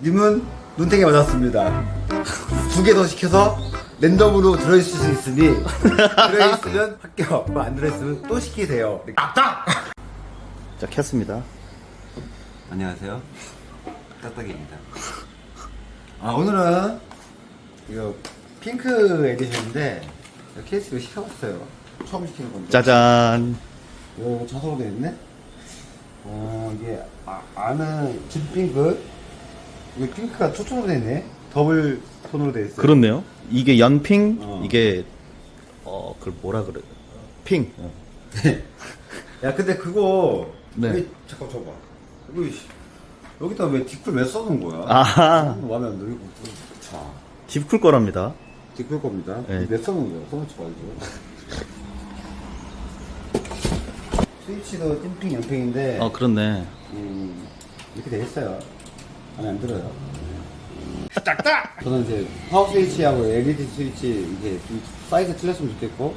님은 눈탱이 맞았습니다. 두 개 더 시켜서 랜덤으로 들어있을 수 있으니 들어있으면 합격, 뭐안 들어있으면 또 시키세요. 딱딱! 자 켰습니다. 안녕하세요. 딱딱입니다. 아 오늘은 이거 핑크 에디션인데 케이스로 시켜봤어요. 처음 시키는 건데. 짜잔. 이거 자석으로 되어 있네? 어, 이게, 아, 안은 진 핑크? 이게 핑크가 초점으로 되어 있네? 더블 톤으로 되어 있어요. 그렇네요. 이게 연핑, 어. 이게 어 그걸 뭐라 그래? 핑. 어. 야, 근데 그거, 네. 왜, 잠깐 줘봐. 이거, 씨, 여기다 왜 디쿨 왜 써놓은 거야? 아하. 마음에 안 들고. 자, 딥쿨 거랍니다. 디쿨 겁니다. 네. 왜 써놓은 거야? 써놓지 말고. 스위치도 찐핑, 연핑인데, 어 그렇네. 음, 이렇게 돼 있어요. 안에 안 들어요. 딱딱! 저는 이제 파워 스위치하고 LED 스위치 이게 좀 사이즈 틀렸으면 좋겠고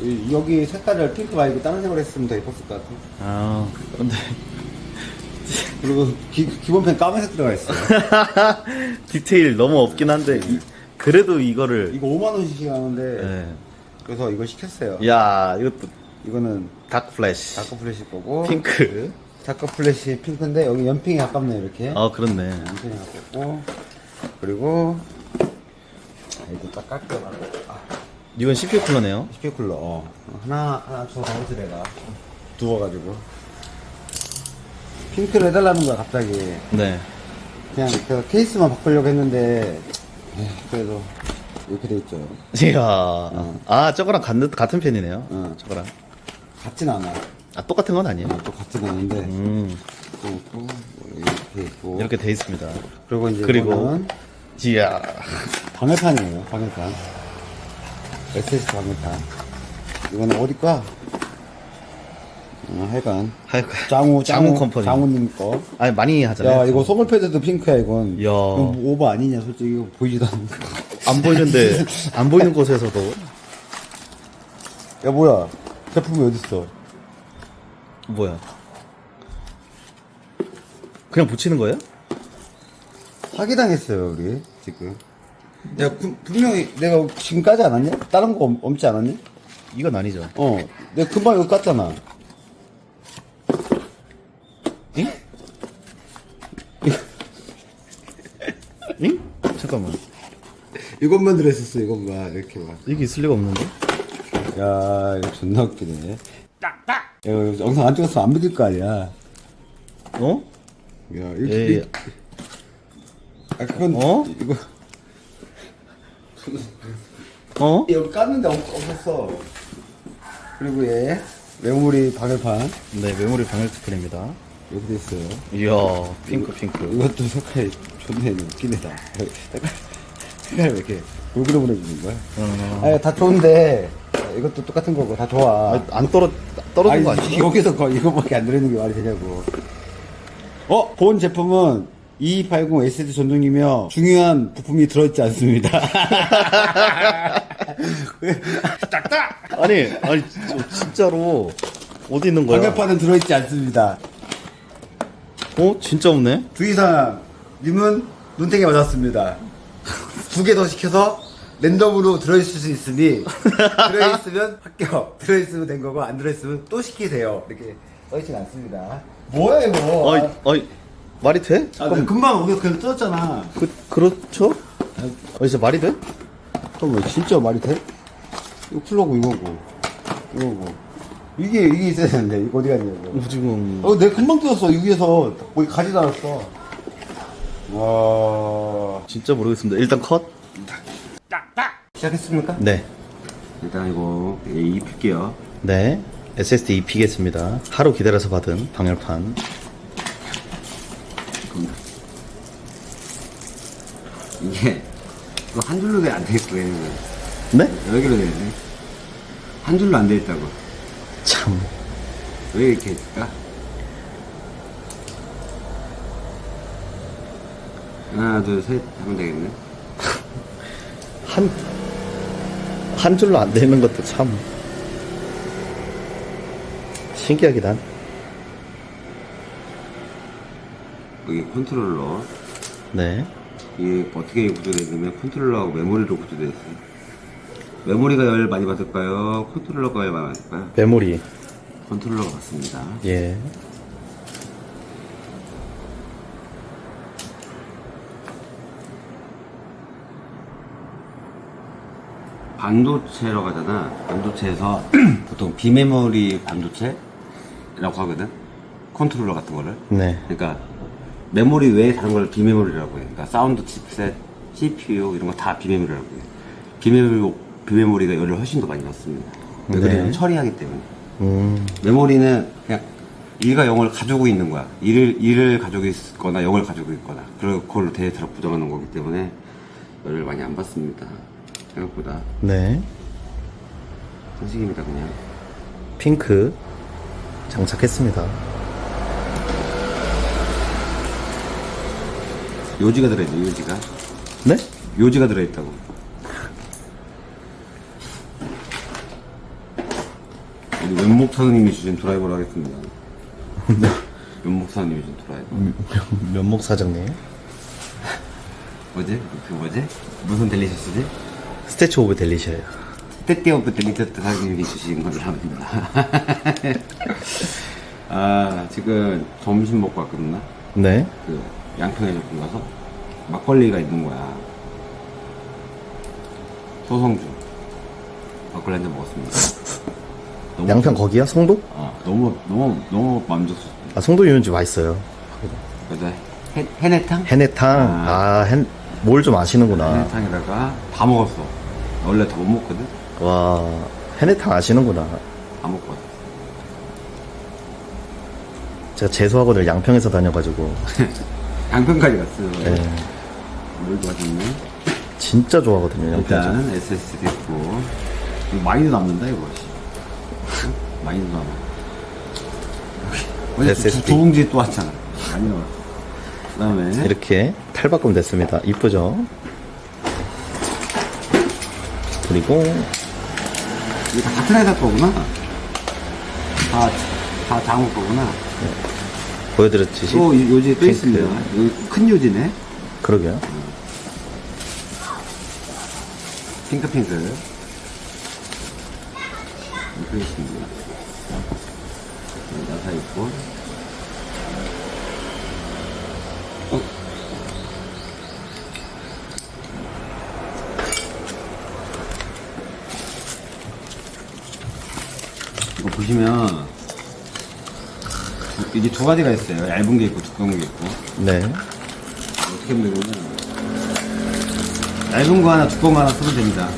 이- 여기 색깔을 핑크 말고 다른 색으로 했으면 더 예뻤을 것 같아. 아 근데 그리고 기, 기본펜 까만색 들어가 있어요. 디테일 너무 없긴 한데 이- 그래도 이거를 이거 5만 원씩 하는데 예. 그래서 이걸 시켰어요. 야 이것도 이거는 다크 플래시. 다크 플래시 거고 핑크. 다크 플래시 핑크인데 여기 연핑이 가깝네 이렇게. 아 그렇네. 연핑이 가깝고 그리고 아, 이거 딱 깔게요. 아. 이건 CPU 쿨러네요. CPU 쿨러 어. 하나 하나 줘 나오지 내가 두어가지고 핑크를 해달라는 거야 갑자기 네. 그냥 그 케이스만 바꾸려고 했는데 에휴, 그래도 이렇게 돼 있죠 이야. 아 저거랑 같은 같은 편이네요. 어. 저거랑. 같진 않아 아 똑같은 건 아니에요. 어, 또 같진 않은데 음 또 있고 뭐 이렇게 있고 이렇게 돼 있습니다. 그리고 이제 그리고 이거는 이야. 방열판이에요 방열판 SS 방열판 이거는 어디 까 어, 하여간 하여간 장우 장우 컴퍼니. 장우님 거 아니 많이 하잖아요. 야, 이거 소물 패드도 핑크야, 이건. 야. 이거 뭐 오버 아니냐, 솔직히. 이거 보이지도 않는 거. 안 보이는데 안 보이는 곳에서도 야, 뭐야. 제품이 어딨어? 뭐야? 그냥 붙이는 거예요? 사기당했어요, 우리, 지금. 야, 분- 분명히 내가 지금 까지 않았냐? 다른 거 엄, 엄지 않았냐? 이건 아니죠. 어. 내가 금방 이거 깠잖아. 응? 응? 잠깐만. 이것만 들어있었어, 이것만. 이렇게 막. 이게 있을 리가 없는데? 야, 이거 존나 웃기네. 야, 이거 영상 안 찍었으면 안 믿을 거 아니야. 어? 야, 이렇게. 예, 예. 아, 그건. 어? 이거. 어? 여기 깠는데 없, 없었어. 그리고 얘 메모리 방열판 네, 메모리 방열 스크린입니다. 이렇게 돼 있어요. 이야, 핑크, 핑크. 이것도 색깔이 좋네, 웃긴 애다. 색깔, 왜 이렇게 골고루 보내주는 거야? 어. 아니, 다 좋은데, 이것도 똑같은 거고, 다 좋아. 아, 안 떨어, 떨어진 거 아니, 아니죠? 여기서 거, 이거밖에 안 들어있는 게 말이 되냐고. 어? 본 제품은 2280 SD 전동이며 중요한 부품이 들어있지 않습니다. 아니, 아니, 저 진짜로. 어디 있는 거야? 방열판은 들어있지 않습니다. 어? 진짜 없네? 주의사항 님은 눈탱이 맞았습니다. 두 개 더 시켜서 랜덤으로 들어있을 수 있으니 들어있으면 합격 들어있으면 된 거고 안 들어있으면 또 시키세요 이렇게 써있진 않습니다 뭐야 이거 어이, 어이, 말이 돼? 아, 잠깐, 금방 우리가 그냥 떴잖아 그, 그렇죠? 어, 진짜 말이 돼? 그럼 왜 진짜 말이 돼? 이거 쿨러고 이거고 이거고 이게 이게 있어야 되는데 이거 어디 갔냐고 어, 지금. 어 내가 금방 뜯었어 여기에서 거기 가지도 않았어 와 진짜 모르겠습니다. 일단 컷? 시작했습니까? 네. 일단 이거 입힐게요. 네. SSD 입히겠습니다. 하루 기다려서 받은 방열판. 이게 이거 한 줄로 돼안돼 있어 얘는 네? 여러 개로 돼 있네. 한 줄로 안돼 있다고. 참. 왜 이렇게 했을까? 하나 둘 셋 하면 되겠네. 한, 한 줄로 안 되는 것도 참. 신기하긴 한. 여기 컨트롤러 네. 이게 어떻게 구조되어 있냐면 컨트롤러하고 메모리로 구조되어 있어요. 메모리가 열 많이 받을까요? 컨트롤러가 열 많이 받을까요? 메모리. 컨트롤러가 받습니다. 예. 반도체라고 하잖아. 반도체에서 보통 비메모리 반도체라고 하거든. 컨트롤러 같은 거를. 네. 그러니까 메모리 외에 다른 걸 비메모리라고 해. 그러니까 사운드 칩셋, CPU 이런 거 다 비메모리라고 해. 비메모리 비메모리가 열을 훨씬 더 많이 받습니다. 왜 네. 그러냐면 처리하기 때문에. 음. 메모리는 그냥 1과 0을 가지고 있는 거야. 1을, 1을 가지고 있거나 0을 가지고 있거나. 그걸- 그걸로 대대로 부정하는 거기 때문에 열을 많이 안 받습니다. 생각보다. 네. 선식입니다, 그냥. 핑크. 장착했습니다. 요지가 들어있네, 요지가. 네? 요지가 들어있다고. 우리 wen목 사장님이 주신 드라이버로 하겠습니다. wen목 사장님이 주신 드라이버. 면목 사장님. 뭐지? 그 뭐지? 무슨 델리셔스지? 스태츄 오브 델리셔예요. 때때오브 델리셔스 사장님이 주신 걸로 합니다. 아, 지금 점심 먹고 왔거든요. 네. 그 양평에 조금 가서 막걸리가 있는 거야. 소성주. 막걸리 한 잔 먹었습니다. 너무 양평 거기야? 송도? 아, 너무 너무 너무 만족스럽. 아, 송도 유원지 맛있어요. 그래서 해, 해내탕? 해내탕. 아, 해, 뭘 좀 아시는구나. 해내탕에다가 다 먹었어. 원래 다 못 먹거든. 와, 해내탕 아시는구나. 다 먹고 왔어. 제가 재수학원을 양평에서 다녀가지고. 양평까지 갔어요. 예, 뭘 좋아졌네. 진짜 좋아하거든요, 양평. 일단 SSD 이거 많이도 남는다 이거 응? 많이도 남아 어제 SSD. 두, 두 봉지 또 왔잖아 많이 남았어 그 다음에 이렇게 탈바꿈 됐습니다. 이쁘죠? 그리고 이거 다 같은 회사 거구나. 다, 다 장호 거구나. 보여드렸듯이 또 요- 요지 또 핑크. 있습니다. 여기 큰 요지네. 그러게요. 핑크핑크. 이렇게 있습니다. 네, 나사 있고 보시면 이게 두 가지가 있어요 얇은 게 있고 두꺼운 게 있고 네. 어떻게 되냐면 얇은 거 하나 두꺼운 거 하나 쓰면 됩니다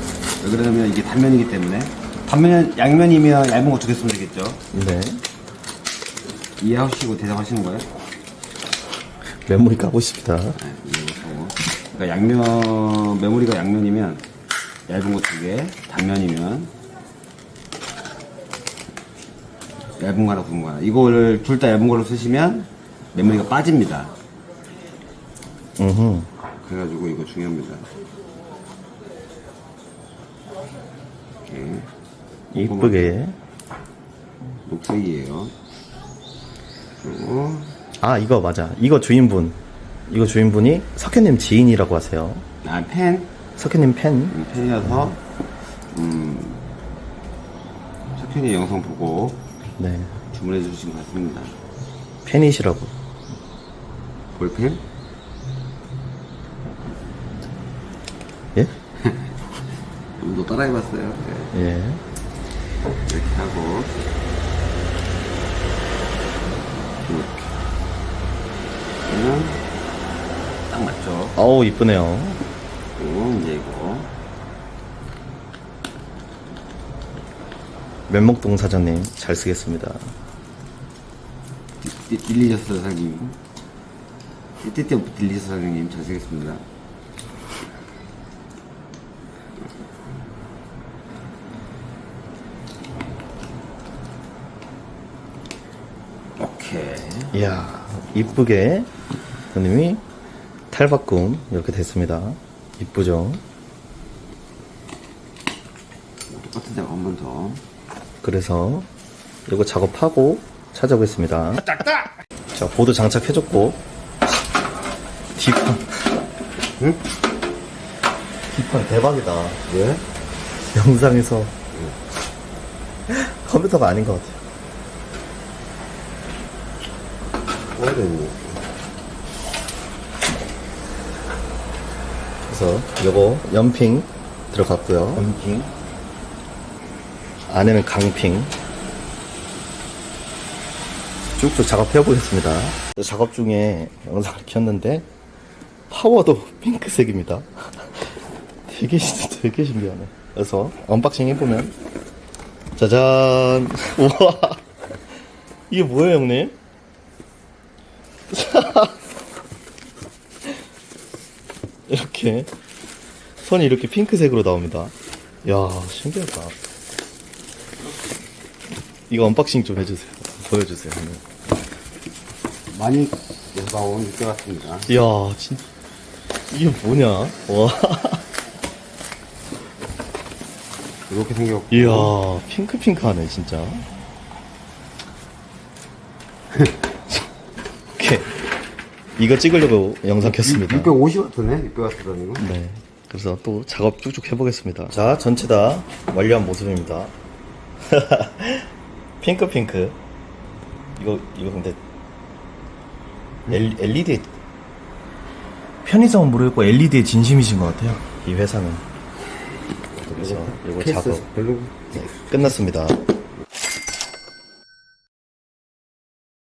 왜 그러냐면 이게 단면이기 때문에 단면 양면이면 얇은 거 두 개 쓰면 되겠죠 네. 이해하시고 대답하시는 거예요? 메모리 까고 싶다. 네, 이해하고 그러니까 양면 메모리가 양면이면 얇은 거 두 개 단면이면 얇은 거 하나 굵은 거 하나 이거를 둘 다 얇은 걸로 쓰시면 메모리가 빠집니다 음 그래가지고 이거 중요합니다 이렇게 이쁘게. 녹색이에요. 그리고 아, 이거 맞아. 이거 주인분. 이거 주인분이 석현님 지인이라고 하세요. 아, 펜 석현님 팬. 음, 펜이어서 음 석현이 영상 보고 네. 주문해 주신 것 같습니다. 팬이시라고. 볼펜 예? 또 따라해봤어요. 네, 예. 이렇게 하고 이렇게 그러면 딱 맞죠. 어우, 이쁘네요. 그리고 이제 이거 면목동 사장님 잘 쓰겠습니다. 디- 딜리셔스 사장님 띠띠 딜리셔스 사장님 잘 쓰겠습니다. 오케이. 이야, 이쁘게 손님이 탈바꿈 이렇게 됐습니다. 이쁘죠? 똑같은 작업 한번 더. 그래서 이거 작업하고 찾아오겠습니다. 자, 보드 장착해줬고 뒷판. 응? 뒷판 대박이다. 왜? 영상에서 컴퓨터가 아닌 것 같아요. 그래서 요거 연핑 들어갔고요. 엄징? 안에는 강핑. 쭉쭉 작업해 보겠습니다. 작업 중에 영상을 켰는데 파워도 핑크색입니다. 되게 신- 되게 신기하네. 그래서 언박싱 해보면 짜잔. 우와. 이게 뭐예요, 형님? 이렇게 선이 이렇게 핑크색으로 나옵니다. 야 신기하다. 이거 언박싱 좀 해주세요. 보여주세요. 많이 나온 늦게 왔습니다. 이야 진 이게 뭐냐? 와 이렇게 생겼고. 이야 핑크핑크하네 진짜. 오케이 이거 찍으려고 영상 켰습니다. 650와트네? 600와트라는 거? 네. 그래서 또 작업 쭉쭉 해보겠습니다. 자, 전체 다 완료한 모습입니다. 핑크 핑크. 이거 이거 근데 L, LED 편의성은 모르겠고 LED에 진심이신 것 같아요. 이 회사는. 그래서 이거 케이스 작업 별로 네, 끝났습니다.